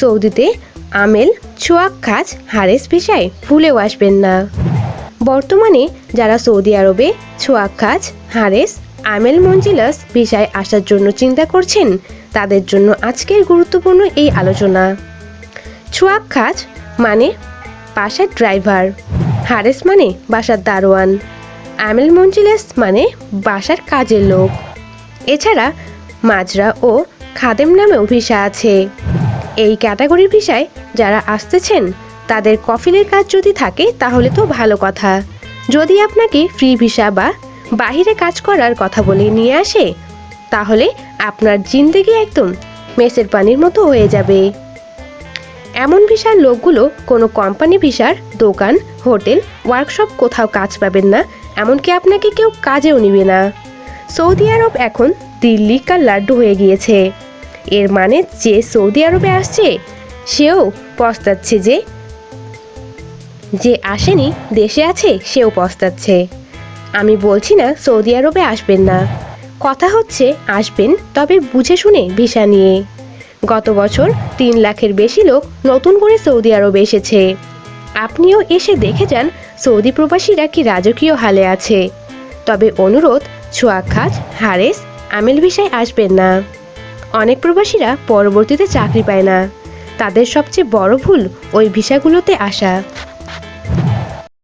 সৌদিতে আমেল ছোয়াক খাজ, হারেস পেশায় ভুলেও আসবেন না। বর্তমানে যারা সৌদি আরবে ছোয়াক খাজ, হারেস, আমেল মঞ্জিলাস ভিসায় আসার জন্য চিন্তা করছেন, তাদের জন্য আজকের গুরুত্বপূর্ণ এই আলোচনা। ছোয়াক খাজ মানে বাসার ড্রাইভার, হারেস মানে বাসার দারোয়ান, আমেল মঞ্জিলাস মানে বাসার কাজের লোক। এছাড়া মাজরা ও খাদেম নামেও ভিসা আছে। এই ক্যাটাগরির ভিসায় যারা আসতেছেন, তাদের কফিলের কাজ যদি থাকে, তাহলে তো ভালো কথা। যদি আপনাকে ফ্রি ভিসা বা বাহিরে কাজ করার কথা বলে নিয়ে আসে, তাহলে আপনার জিন্দেগি একদম মেসের পানির মতো হয়ে যাবে। এমন ভিসার লোকগুলো কোনো কোম্পানি ভিসার দোকান, হোটেল, ওয়ার্কশপ কোথাও কাজ পাবেন না, এমনকি আপনাকে কেউ কাজেও নিবে না। সৌদি আরব এখন দিল্লি কার লাড্ডু হয়ে গিয়েছে। এর মানে যে সৌদি আরবে আসছে, সেও পস্তাচ্ছে যে। যে আসেনি, দেশে আছে, সেও পস্তাচ্ছে। আমি বলছি না সৌদি আরবে আসবেন না। কথা হচ্ছে আসবেন, তবে বুঝে শুনে ভিসা নিয়ে। গত বছর তিন লাখের বেশি লোক নতুন করে সৌদি আরবে এসেছে। আপনিও এসে দেখে যান সৌদি প্রবাসীরা কি রাজকীয় হালে আছে। তবে অনুরোধ ছোয়া খাজ হারেস, আমেল ভিসায় আসবেন না। অনেক প্রবাসীরা পরবর্তীতে চাকরি পায় না। তাদের সবচেয়ে বড় ভুল ওই ভিসাগুলোতে আসা।